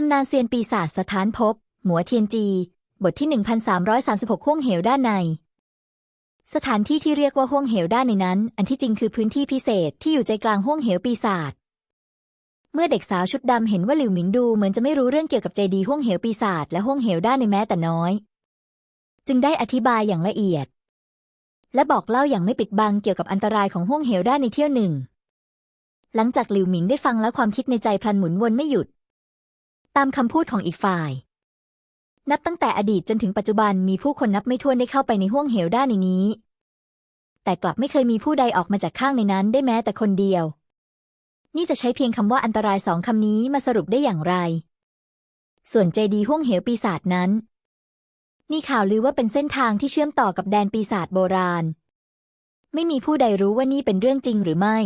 ตำนานเซียนปีศาจสถานภพหมัวเทียนจี บทที่ 1336ห้วงเหวด้านใน สถานที่ที่เรียกว่าห้วงเหวด้านในนั้น อันที่จริงคือพื้นที่พิเศษที่อยู่ใจกลางห้วงเหวปีศาจ เมื่อเด็กสาวชุดดำเห็นว่าหลิวหมิงดูเหมือนจะไม่รู้เรื่องเกี่ยวกับเจดีห้วงเหวปีศาจและห้วงเหวด้านในแม้แต่น้อย จึงได้อธิบายอย่างละเอียด และบอกเล่าอย่างไม่ปิดบังเกี่ยวกับอันตรายของห้วงเหวด้านในเที่ยวหนึ่ง หลังจากหลิวหมิงได้ฟังแล้วความคิดในใจพลันหมุนวนไม่หยุด ตามคำพูดของอีกฝ่าย นับตั้งแต่อดีตจนถึงปัจจุบันมีผู้คนนับไม่ถ้วนได้เข้าไปในห้วงเหวด้านในนี้ แต่กลับไม่เคยมีผู้ใดออกมาจากข้างในนั้นได้แม้แต่คนเดียว นี่จะใช้เพียงคำว่าอันตรายสองคำนี้มาสรุปได้อย่างไร ส่วนเจดีห้วงเหวปีศาจนั้นมีข่าวลือว่าเป็นเส้นทางที่เชื่อมต่อกับแดนปีศาจโบราณ ไม่มีผู้ใดรู้ว่านี่เป็นเรื่องจริงหรือไม่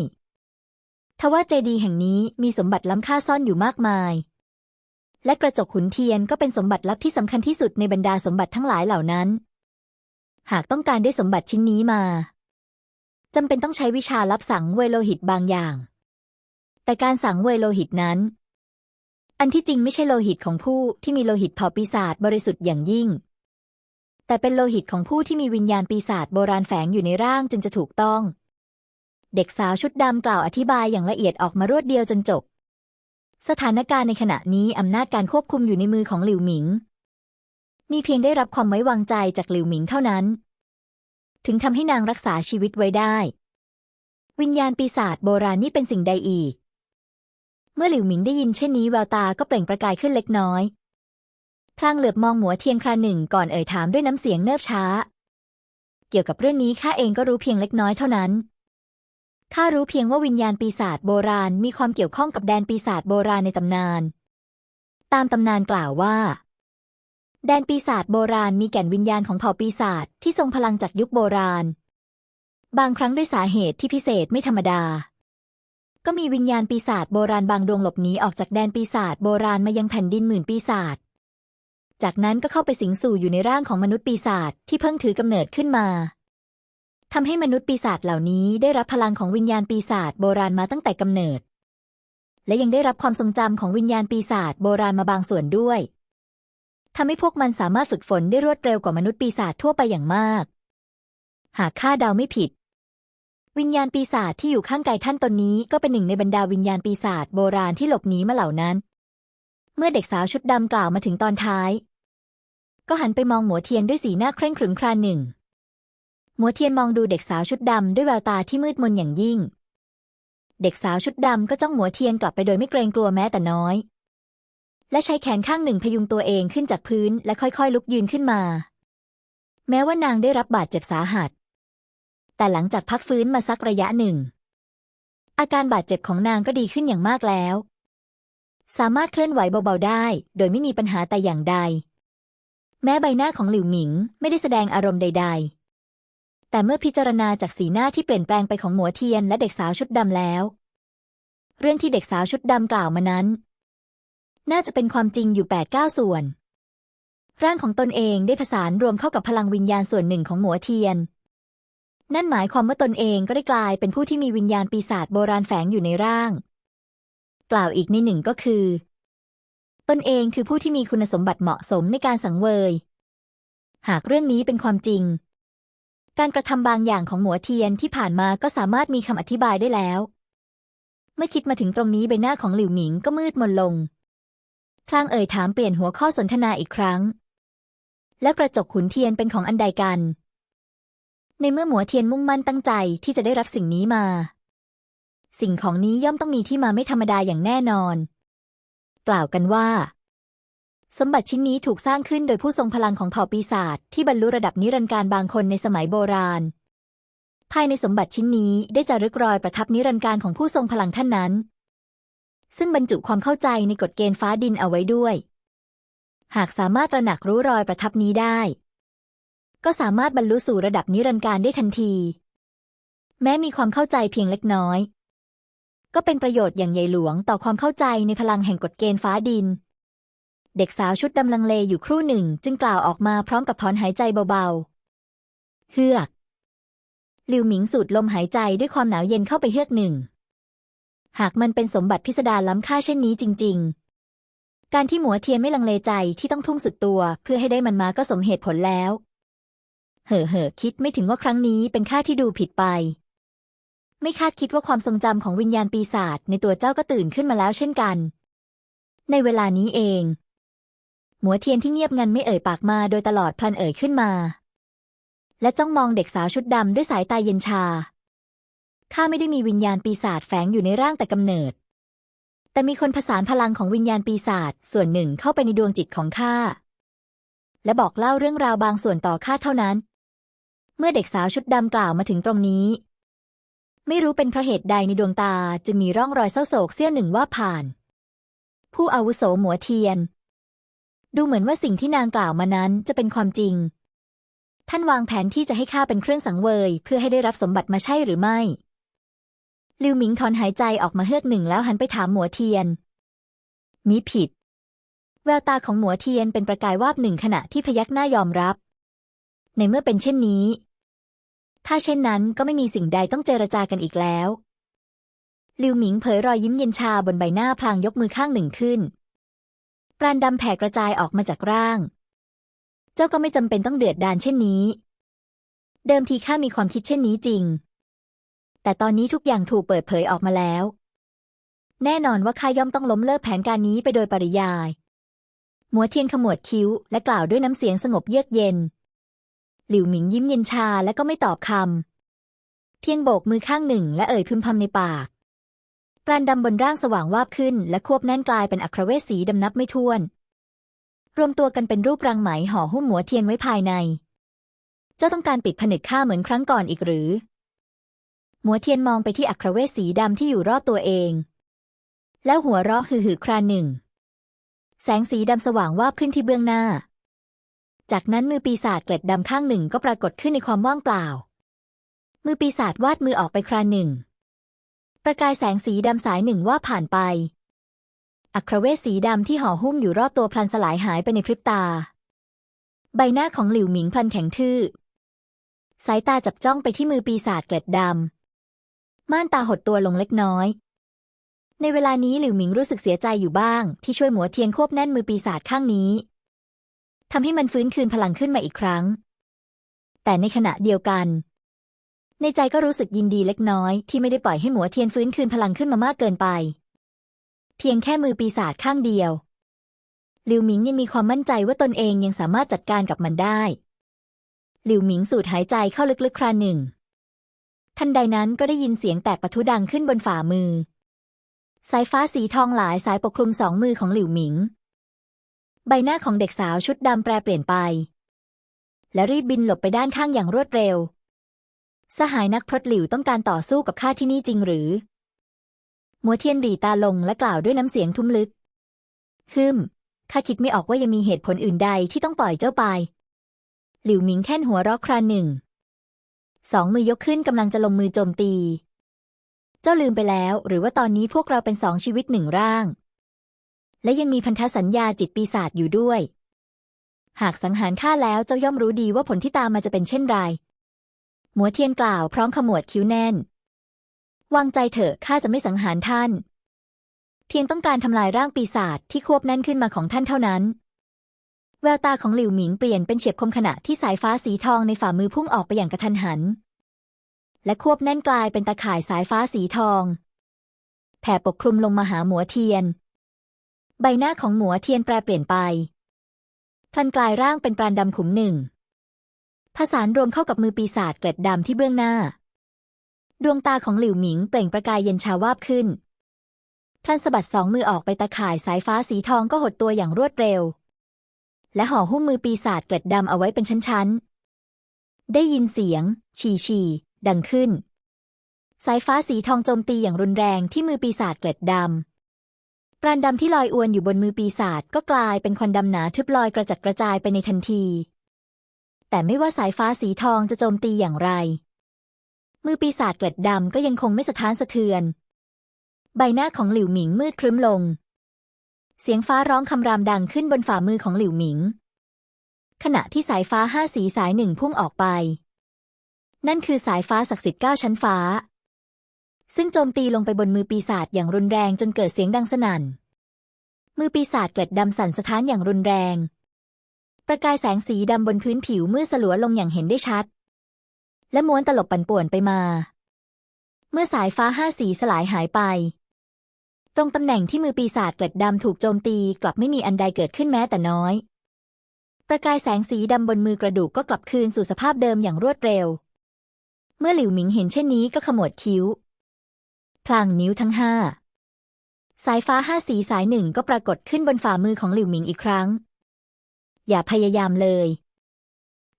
ทว่าเจดีย์แห่งนี้มีสมบัติล้ำค่าซ่อนอยู่มากมาย และกระจกขุนเทียนก็เป็นสมบัติลับที่สำคัญที่สุดในบรรดาสมบัติทั้งหลายเหล่านั้น หากต้องการได้สมบัติชิ้นนี้มาจำเป็นต้องใช้วิชาลับสังเวโลหิตบางอย่าง แต่การสังเวโลหิตนั้น อันที่จริงไม่ใช่โลหิตของผู้ที่มีโลหิตเผ่าปีศาจบริสุทธิ์อย่างยิ่ง แต่เป็นโลหิตของผู้ที่มีวิญญาณปีศาจโบราณแฝงอยู่ในร่างจึงจะถูกต้อง เด็กสาวชุดดำกล่าวอธิบายอย่างละเอียดออกมารวดเดียวจนจบ สถานการณ์ในขณะนี้อำนาจการควบคุมอยู่ในมือของหลิวหมิง มีเพียงได้รับความไว้วางใจจากหลิวหมิงเท่านั้น ถึงทำให้นางรักษาชีวิตไว้ได้ วิญญาณปีศาจโบราณนี่เป็นสิ่งใดอีก เมื่อหลิวหมิงได้ยินเช่นนี้แววตาก็เปล่งประกายขึ้นเล็กน้อยพลางเหลือบมองหมัวเทียนคราหนึ่งก่อนเอ่ยถามด้วยน้ำเสียงเนิบช้า เกี่ยวกับเรื่องนี้ข้าเองก็รู้เพียงเล็กน้อยเท่านั้น ข้ารู้เพียงว่าวิญญาณปีศาจโบราณมีความเกี่ยวข้องกับแดนปีศาจโบราณในตำนาน ตามตำนานกล่าวว่า แดนปีศาจโบราณมีแก่นวิญญาณของเผ่าปีศาจที่ทรงพลังจากยุคโบราณ บางครั้งด้วยสาเหตุที่พิเศษไม่ธรรมดา ก็มีวิญญาณปีศาจโบราณบางดวงหลบหนีออกจากแดนปีศาจโบราณมายังแผ่นดินหมื่นปีศาจ จากนั้นก็เข้าไปสิงสู่อยู่ในร่างของมนุษย์ปีศาจที่เพิ่งถือกำเนิดขึ้นมา ทำให้มนุษย์ปีศาจเหล่านี้ได้รับพลังของวิญญาณปีศาจโบราณมาตั้งแต่กำเนิด และยังได้รับความทรงจำของวิญญาณปีศาจโบราณมาบางส่วนด้วยทำให้พวกมันสามารถฝึกฝนได้รวดเร็วกว่ามนุษย์ปีศาจทั่วไปอย่างมาก หากข้าเดาไม่ผิด วิญญาณปีศาจที่อยู่ข้างกายท่านตนนี้ก็เป็นหนึ่งในบรรดาวิญญาณปีศาจโบราณที่หลบหนีมาเหล่านั้น เมื่อเด็กสาวชุดดำกล่าวมาถึงตอนท้าย ก็หันไปมองหมัวเทียนด้วยสีหน้าเคร่งขรึมคราหนึ่ง มัวเทียนมองดูเด็กสาวชุดดำด้วยแววตาที่มืดมนอย่างยิ่ง เด็กสาวชุดดำก็จ้องหมัวเทียนกลับไปโดยไม่เกรงกลัวแม้แต่น้อย และใช้แขนข้างหนึ่งพยุงตัวเองขึ้นจากพื้นและค่อยๆ ลุกยืนขึ้นมา แม้ว่านางได้รับบาดเจ็บสาหัส แต่หลังจากพักฟื้นมาสักระยะหนึ่ง อาการบาดเจ็บของนางก็ดีขึ้นอย่างมากแล้ว สามารถเคลื่อนไหวเบาๆได้ โดยไม่มีปัญหาแต่อย่างใด แม้ใบหน้าของหลิวหมิงไม่ได้แสดงอารมณ์ใด ๆ แต่เมื่อพิจารณาจากสีหน้าที่เปลี่ยนแปลงไปของหมัวเทียนและเด็กสาวชุดดำแล้ว เรื่องที่เด็กสาวชุดดำกล่าวมานั้น น่าจะเป็นความจริงอยู่แปดเก้าส่วน ร่างของตนเองได้ผสานรวมเข้ากับพลังวิญญาณส่วนหนึ่งของหมัวเทียน นั่นหมายความว่าตนเองก็ได้กลายเป็นผู้ที่มีวิญญาณปีศาจโบราณแฝงอยู่ในร่าง กล่าวอีกในหนึ่งก็คือ ตนเองคือผู้ที่มีคุณสมบัติเหมาะสมในการสังเวย หากเรื่องนี้เป็นความจริง การกระทำบางอย่างของหมัวเทียนที่ผ่านมาก็สามารถมีคำอธิบายได้แล้ว เมื่อคิดมาถึงตรงนี้ใบหน้าของหลิวหมิงก็มืดมนลง พลางเอ่ยถามเปลี่ยนหัวข้อสนทนาอีกครั้ง แล้วกระจกขุนเทียนเป็นของอันใดกัน ในเมื่อหมัวเทียนมุ่งมั่นตั้งใจที่จะได้รับสิ่งนี้มา สิ่งของนี้ย่อมต้องมีที่มาไม่ธรรมดาอย่างแน่นอน กล่าวกันว่า สมบัติชิ้นนี้ถูกสร้างขึ้นโดยผู้ทรงพลังของเผ่าปีศาจที่บรรลุระดับนิรันดร์การบางคนในสมัยโบราณ ภายในสมบัติชิ้นนี้ได้จารึกรอยประทับนิรันดร์การของผู้ทรงพลังท่านนั้น ซึ่งบรรจุความเข้าใจในกฎเกณฑ์ฟ้าดินเอาไว้ด้วย หากสามารถตระหนักรู้รอยประทับนี้ได้ ก็สามารถบรรลุสู่ระดับนิรันดร์การได้ทันที แม้มีความเข้าใจเพียงเล็กน้อย ก็เป็นประโยชน์อย่างใหญ่หลวงต่อความเข้าใจในพลังแห่งกฎเกณฑ์ฟ้าดิน เด็กสาวชุดดำลังเลอยู่ครู่หนึ่งจึงกล่าวออกมาพร้อมกับถอนหายใจเบาๆ เฮือกหลิวหมิงสูดลมหายใจด้วยความหนาวเย็นเข้าไปเฮือกหนึ่ง หากมันเป็นสมบัติพิสดารล้ำค่าเช่นนี้จริง ๆ การที่หมัวเทียนไม่ลังเลใจที่ต้องทุ่มสุดตัว เพื่อให้ได้มันมาก็สมเหตุผลแล้ว เห่อเห่อคิดไม่ถึงว่าครั้งนี้เป็นข้าที่ดูผิดไป ไม่คาดคิดว่าความทรงจำของวิญญาณปีศาจในตัวเจ้าก็ตื่นขึ้นมาแล้วเช่นกัน ในเวลานี้เอง หมัวเทียนที่เงียบงันไม่เอ่ยปากมาโดยตลอดพลันเอ่ยขึ้นมา และจ้องมองเด็กสาวชุดดำด้วยสายตาเย็นชา ข้าไม่ได้มีวิญญาณปีศาจแฝงอยู่ในร่างแต่กำเนิด แต่มีคนผสานพลังของวิญญาณปีศาจส่วนหนึ่งเข้าไปในดวงจิตของข้า และบอกเล่าเรื่องราวบางส่วนต่อข้าเท่านั้น เมื่อเด็กสาวชุดดำกล่าวมาถึงตรงนี้ ไม่รู้เป็นเพราะเหตุใดในดวงตาจึงมีร่องรอยเศร้าโศกเสี้ยวหนึ่งว่าผ่าน ผู้อาวุโสหมัวเทียน ดูเหมือนว่าสิ่งที่นางกล่าวมานั้นจะเป็นความจริง ท่านวางแผนที่จะให้ข้าเป็นเครื่องสังเวย เพื่อให้ได้รับสมบัติมาใช่หรือไม่ลิวหมิงถอนหายใจออกมาเฮือกหนึ่งแล้วหันไปถามหมัวเทียน มิผิด แววตาของหมัวเทียนเป็นประกายวาบหนึ่งขณะที่พยักหน้ายอมรับ ในเมื่อเป็นเช่นนี้ ถ้าเช่นนั้นก็ไม่มีสิ่งใดต้องเจรจากันอีกแล้วลิวหมิงเผยรอยยิ้มเย็นชาบนใบหน้าพลางยกมือข้างหนึ่งขึ้น ปราณดำแผ่กระจายออกมาจากร่าง เจ้าก็ไม่จำเป็นต้องเดือดดานเช่นนี้ เดิมทีข้ามีความคิดเช่นนี้จริง แต่ตอนนี้ทุกอย่างถูกเปิดเผยออกมาแล้ว แน่นอนว่าข้าย่อมต้องล้มเลิกแผนการนี้ไปโดยปริยาย หมัวเทียนขมวดคิ้ว และกล่าวด้วยน้ำเสียงสงบเยือกเย็น หลิวหมิงยิ้มเย็นชาและก็ไม่ตอบคำเพียงโบกมือข้างหนึ่งและเอ่ยพึมพำในปาก ปราณดำบนร่างสว่างวาบขึ้น และควบแน่นกลายเป็นอัครเวสสีดำนับไม่ถ้วน รวมตัวกันเป็นรูปรังไหมห่อหุ้มหมัวเทียนไว้ภายใน เจ้าต้องการปิดผนึกข้าเหมือนครั้งก่อนอีกหรือ หมัวเทียนมองไปที่อัครเวสสีดำที่อยู่รอบตัวเอง แล้วหัวเราะฮือๆครานหนึ่ง แสงสีดำสว่างวาบขึ้นที่เบื้องหน้า จากนั้นมือปีศาจเกล็ดดำข้างหนึ่งก็ปรากฏขึ้นในความว่างเปล่า มือปีศาจวาดมือออกไปครานหนึ่ง ประกายแสงสีดำสายหนึ่งว่าผ่านไป อัครเวสสีดำที่ห่อหุ้มอยู่รอบตัวพลันสลายหายไปในพริบตา ใบหน้าของหลิวหมิงพลันแข็งทื่อ สายตาจับจ้องไปที่มือปีศาจเกล็ดดำ ม่านตาหดตัวลงเล็กน้อย ในเวลานี้หลิวหมิงรู้สึกเสียใจอยู่บ้าง ที่ช่วยหมัวเทียนควบแน่นมือปีศาจข้างนี้ทำให้มันฟื้นคืนพลังขึ้นมาอีกครั้ง แต่ในขณะเดียวกัน ในใจก็รู้สึกยินดีเล็กน้อยที่ไม่ได้ปล่อยให้หมัวเทียนฟื้นคืนพลังขึ้นมามากเกินไป เพียงแค่มือปีศาจข้างเดียวหลิวหมิงยังมีความมั่นใจว่าตนเองยังสามารถจัดการกับมันได้หลิวหมิงสูดหายใจเข้าลึกๆคราหนึ่ง ทันใดนั้นก็ได้ยินเสียงแตกปะทุดังขึ้นบนฝ่ามือ สายฟ้าสีทองหลายสายปกคลุมสองมือของหลิวหมิง ใบหน้าของเด็กสาวชุดดำแปรเปลี่ยนไป และรีบบินหลบไปด้านข้างอย่างรวดเร็ว สหายนักพรตหลิวต้องการต่อสู้กับข้าที่นี่จริงหรือ มัวเทียนรีตาลงและกล่าวด้วยน้ำเสียงทุ้มลึก ฮึมข้าคิดไม่ออกว่ายังมีเหตุผลอื่นใดที่ต้องปล่อยเจ้าไป หลิวหมิงแค่นหัวเรอกครานหนึ่ง สองมือยกขึ้นกำลังจะลงมือโจมตี เจ้าลืมไปแล้ว หรือว่าตอนนี้พวกเราเป็นสองชีวิตหนึ่งร่าง และยังมีพันธสัญญาจิตปีศาจอยู่ด้วย หากสังหารข้าแล้วเจ้าย่อมรู้ดีว่าผลที่ตามมาจะเป็นเช่นไร หมัวเทียนกล่าวพร้อมขมวดคิ้วแน่น วางใจเถอะข้าจะไม่สังหารท่านเพียงต้องการทำลายร่างปีศาจที่ควบแน่นขึ้นมาของท่านเท่านั้น แววตาของหลิวหมิงเปลี่ยนเป็นเฉียบคมขณะที่สายฟ้าสีทองในฝ่ามือพุ่งออกไปอย่างกระทันหัน และควบแน่นกลายเป็นตาข่ายสายฟ้าสีทอง แผ่ปกคลุมลงมาหาหมัวเทียน ใบหน้าของหมัวเทียนแปรเปลี่ยนไปพลันกลายร่างเป็นปราณดำขุมหนึ่ง ผสานรวมเข้ากับมือปีศาจเกล็ดดำที่เบื้องหน้า ดวงตาของหลิวหมิงเปล่งประกายเย็นชาวาบขึ้นพลันสะบัดสองมือออกไปตาข่ายสายฟ้าสีทองก็หดตัวอย่างรวดเร็ว และห่อหุ้มมือปีศาจเกล็ดดำเอาไว้เป็นชั้นๆ ได้ยินเสียง ฉี่ฉี่ดังขึ้น สายฟ้าสีทองโจมตีอย่างรุนแรงที่มือปีศาจเกล็ดดำปราณดำที่ลอยอวนอยู่บนมือปีศาจก็กลายเป็นควันดำหนาทึบลอยกระจัดกระจายไปในทันที แต่ไม่ว่าสายฟ้าสีทองจะโจมตีอย่างไร มือปีศาจเกล็ดดำก็ยังคงไม่สะท้านสะเทือน ใบหน้าของหลิวหมิงมืดครึ้มลง เสียงฟ้าร้องคำรามดังขึ้นบนฝ่ามือของหลิวหมิง ขณะที่สายฟ้าห้าสีสายหนึ่งพุ่งออกไป นั่นคือสายฟ้าศักดิ์สิทธิ์เก้าชั้นฟ้า ซึ่งโจมตีลงไปบนมือปีศาจอย่างรุนแรงจนเกิดเสียงดังสนั่น มืมือปีศาจเกล็ดดำสั่นสะท้านอย่างรุนแรง ประกายแสงสีดำบนพื้นผิวมืดสลัวลงอย่างเห็นได้ชัด และม้วนตลบปั่นป่วนไปมา เมื่อสายฟ้าห้าสีสลายหายไป ตรงตำแหน่งที่มือปีศาจเกล็ดดำถูกโจมตีกลับไม่มีอันใดเกิดขึ้นแม้แต่น้อย ประกายแสงสีดำบนมือกระดูกก็กลับคืนสู่สภาพเดิมอย่างรวดเร็ว เมื่อหลิวหมิงเห็นเช่นนี้ก็ขมวดคิ้ว พลางนิ้วทั้งห้าสายฟ้าห้าสีสายหนึ่งก็ปรากฏขึ้นบนฝ่ามือของหลิวหมิงอีกครั้ง อย่าพยายามเลย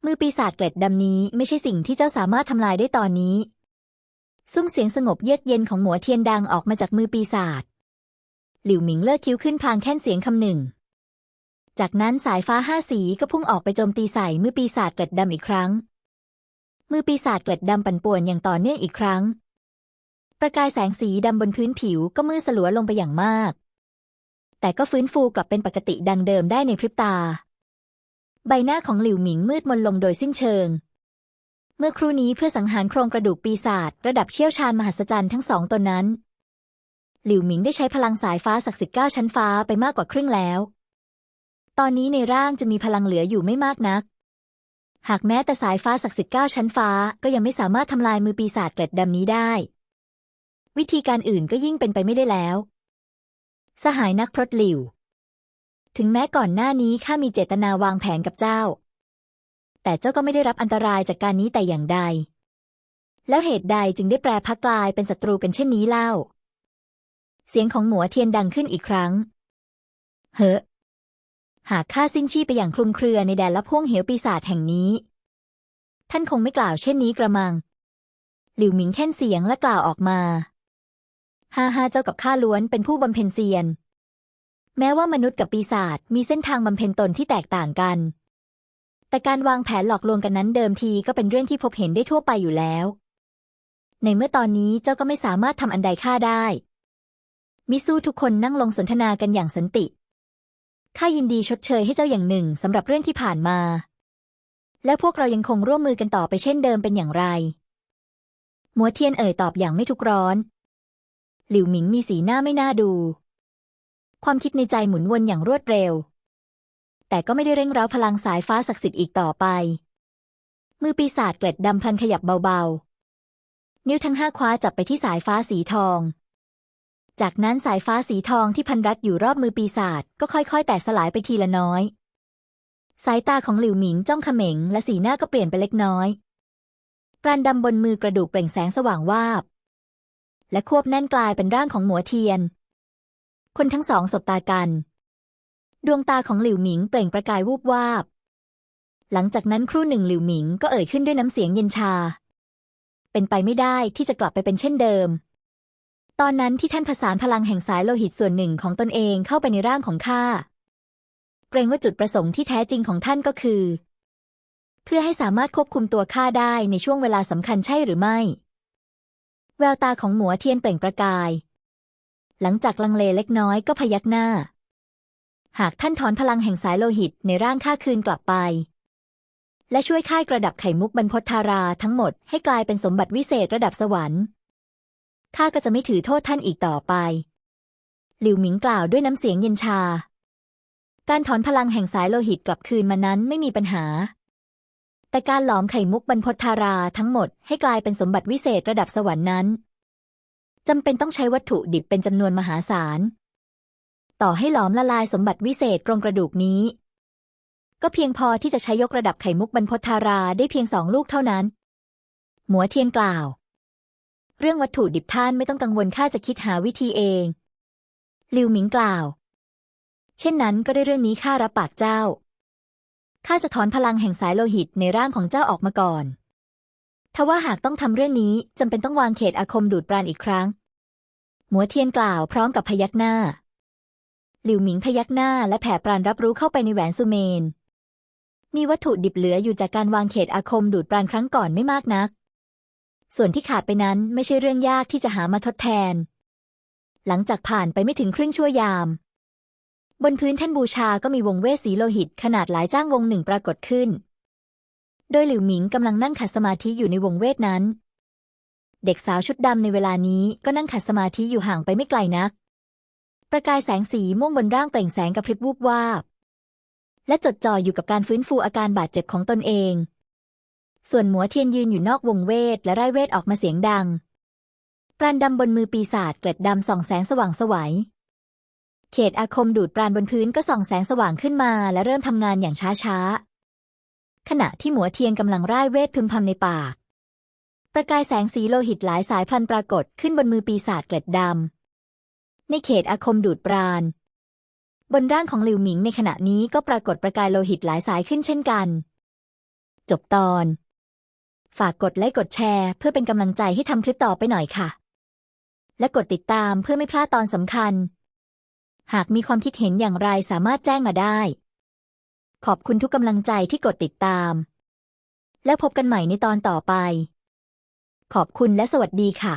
มือปีศาจเกล็ดดำนี้ไม่ใช่สิ่งที่เจ้าสามารถทำลายได้ตอนนี้ ซุ้มเสียงสงบเยือกเย็นของหมัวเทียนดังออกมาจากมือปีศาจ หลิวหมิงเลิกคิ้วขึ้นพางแค่นเสียงคำหนึ่ง จากนั้นสายฟ้าห้าสีก็พุ่งออกไปโจมตีใส่มือปีศาจเกล็ดดำอีกครั้ง มือปีศาจเกล็ดดำปั่นป่วนอย่างต่อเนื่องอีกครั้ง ประกายแสงสีดำบนพื้นผิวก็มืดสลัวลงไปอย่างมากแต่ก็ฟื้นฟูกลับเป็นปกติดังเดิมได้ในพริบตา ใบหน้าของหลิวหมิงมืดมนลงโดยสิ้นเชิง เมื่อครู่นี้เพื่อสังหารโครงกระดูกปีศาจระดับเชี่ยวชาญมหัศจรรย์ทั้งสองตนนั้น หลิวหมิงได้ใช้พลังสายฟ้าศักดิ์สิทธิ์เก้าชั้นฟ้าไปมากกว่าครึ่งแล้ว ตอนนี้ในร่างจะมีพลังเหลืออยู่ไม่มากนัก หากแม้แต่สายฟ้าศักดิ์สิทธิ์เก้าชั้นฟ้าก็ยังไม่สามารถทำลายมือปีศาจเกล็ดดำนี้ได้ วิธีการอื่นก็ยิ่งเป็นไปไม่ได้แล้ว สหายนักพรตหลิว ถึงแม้ก่อนหน้านี้ข้ามีเจตนาวางแผนกับเจ้า แต่เจ้าก็ไม่ได้รับอันตรายจากการนี้แต่อย่างใด แล้วเหตุใดจึงได้แปรพักกลายเป็นศัตรูกันเช่นนี้เล่า เสียงของหมัวเทียนดังขึ้นอีกครั้ง เฮ้หากข้าสิ้นชีพไปอย่างคลุมเครือในแดนลับพ่วงเหวปีศาจแห่งนี้ ท่านคงไม่กล่าวเช่นนี้กระมัง หลิวหมิงแค่นเสียงและกล่าวออกมา ฮ่าฮ่าเจ้ากับข้าล้วนเป็นผู้บำเพ็ญเซียน แม้ว่ามนุษย์กับปีศาจมีเส้นทางบำเพ็ญตนที่แตกต่างกัน แต่การวางแผนหลอกลวงกันนั้นเดิมทีก็เป็นเรื่องที่พบเห็นได้ทั่วไปอยู่แล้ว ในเมื่อตอนนี้เจ้าก็ไม่สามารถทำอันใดข้าได้ มิสู้ทุกคนนั่งลงสนทนากันอย่างสันติ ข้ายินดีชดเชยให้เจ้าอย่างหนึ่งสำหรับเรื่องที่ผ่านมา และพวกเรายังคงร่วมมือกันต่อไปเช่นเดิมเป็นอย่างไร มัวเทียนเอ่ยตอบอย่างไม่ทุกร้อน หลิวหมิงมีสีหน้าไม่น่าดู ความคิดในใจหมุนวนอย่างรวดเร็ว แต่ก็ไม่ได้เร่งเร้าพลังสายฟ้าศักดิ์สิทธิ์อีกต่อไป มือปีศาจเกล็ดดำพันขยับเบาๆ นิ้วทั้งห้าคว้าจับไปที่สายฟ้าสีทอง จากนั้นสายฟ้าสีทองที่พันรัดอยู่รอบมือปีศาจก็ค่อยๆ แตกสลายไปทีละน้อย สายตาของหลิวหมิงจ้องเขม็งและสีหน้าก็เปลี่ยนไปเล็กน้อยปราณดำบนมือกระดูกเปล่งแสงสว่างวาบ และควบแน่นกลายเป็นร่างของหมัวเทียน คนทั้งสองสบตากัน ดวงตาของหลิวหมิงเปล่งประกายวูบวาบ หลังจากนั้นครู่หนึ่งหลิวหมิงก็เอ่ยขึ้นด้วยน้ำเสียงเย็นชา เป็นไปไม่ได้ที่จะกลับไปเป็นเช่นเดิม ตอนนั้นที่ท่านผสานพลังแห่งสายโลหิตส่วนหนึ่งของตนเองเข้าไปในร่างของข้าเกรงว่าจุดประสงค์ที่แท้จริงของท่านก็คือ เพื่อให้สามารถควบคุมตัวข้าได้ในช่วงเวลาสำคัญใช่หรือไม่ แววตาของหมัวเทียนเปล่งประกาย หลังจากลังเลเล็กน้อยก็พยักหน้า หากท่านถอนพลังแห่งสายโลหิตในร่างข้าคืนกลับไป และช่วยค่ายกระดับไข่มุกบรรพทาราทั้งหมดให้กลายเป็นสมบัติวิเศษระดับสวรรค์ข้าก็จะไม่ถือโทษท่านอีกต่อไป หลิวหมิงกล่าวด้วยน้ำเสียงเย็นชา การถอนพลังแห่งสายโลหิตกลับคืนมานั้นไม่มีปัญหา แต่การหลอมไข่มุกบรรพทาราทั้งหมดให้กลายเป็นสมบัติวิเศษระดับสวรรค์นั้น จำเป็นต้องใช้วัตถุดิบเป็นจำนวนมหาศาล ต่อให้หลอมละลายสมบัติวิเศษกรงกระดูกนี้ ก็เพียงพอที่จะใช้ยกระดับไข่มุกบรรพทาราได้เพียงสองลูกเท่านั้น หมัวเทียนกล่าว เรื่องวัตถุดิบท่านไม่ต้องกังวลข้าจะคิดหาวิธีเอง ลิวหมิงกล่าว เช่นนั้นก็ได้เรื่องนี้ข้ารับปากเจ้าข้าจะถอนพลังแห่งสายโลหิตในร่างของเจ้าออกมาก่อน ทว่าหากต้องทำเรื่องนี้จำเป็นต้องวางเขตอาคมดูดปราณอีกครั้ง หมัวเทียนกล่าวพร้อมกับพยักหน้า หลิวหมิงพยักหน้าและแผ่ปราณรับรู้เข้าไปในแหวนสุเมน มีวัตถุดิบเหลืออยู่จากการวางเขตอาคมดูดปราณครั้งก่อนไม่มากนัก ส่วนที่ขาดไปนั้นไม่ใช่เรื่องยากที่จะหามาทดแทน หลังจากผ่านไปไม่ถึงครึ่งชั่วยาม บนพื้นแท่นบูชาก็มีวงเวสีโลหิตขนาดหลายจ้างวงหนึ่งปรากฏขึ้น โดยหลิวหมิงกำลังนั่งขัดสมาธิอยู่ในวงเวทนั้น เด็กสาวชุดดำในเวลานี้ก็นั่งขัดสมาธิอยู่ห่างไปไม่ไกลนัก ประกายแสงสีม่วงบนร่างเปล่งแสงกระพริบวูบวาบ และจดจ่ออยู่กับการฟื้นฟูอาการบาดเจ็บของตนเอง ส่วนหมัวเทียนยืนอยู่นอกวงเวทและไร้เวทออกมาเสียงดังปราณดำบนมือปีศาจเกล็ดดำส่องแสงสว่างสวัยเขตอาคมดูดปราณบนพื้นก็ส่องแสงสว่างขึ้นมาและเริ่มทำงานอย่างช้าๆ ขณะที่หมัวเทียนกำลังร่ายเวทพึมพำในปากประกายแสงสีโลหิตหลายสายพันปรากฏขึ้นบนมือปีศาจเกล็ดดำ ในเขตอาคมดูดปราณ บนร่างของหลิวหมิงในขณะนี้ก็ปรากฏประกายโลหิตหลายสายขึ้นเช่นกัน จบตอน ฝากกดไลค์กดแชร์เพื่อเป็นกำลังใจให้ทำคลิปต่อไปหน่อยค่ะ และกดติดตามเพื่อไม่พลาดตอนสำคัญ หากมีความคิดเห็นอย่างไรสามารถแจ้งมาได้ ขอบคุณทุกกำลังใจที่กดติดตาม แล้วพบกันใหม่ในตอนต่อไป ขอบคุณและสวัสดีค่ะ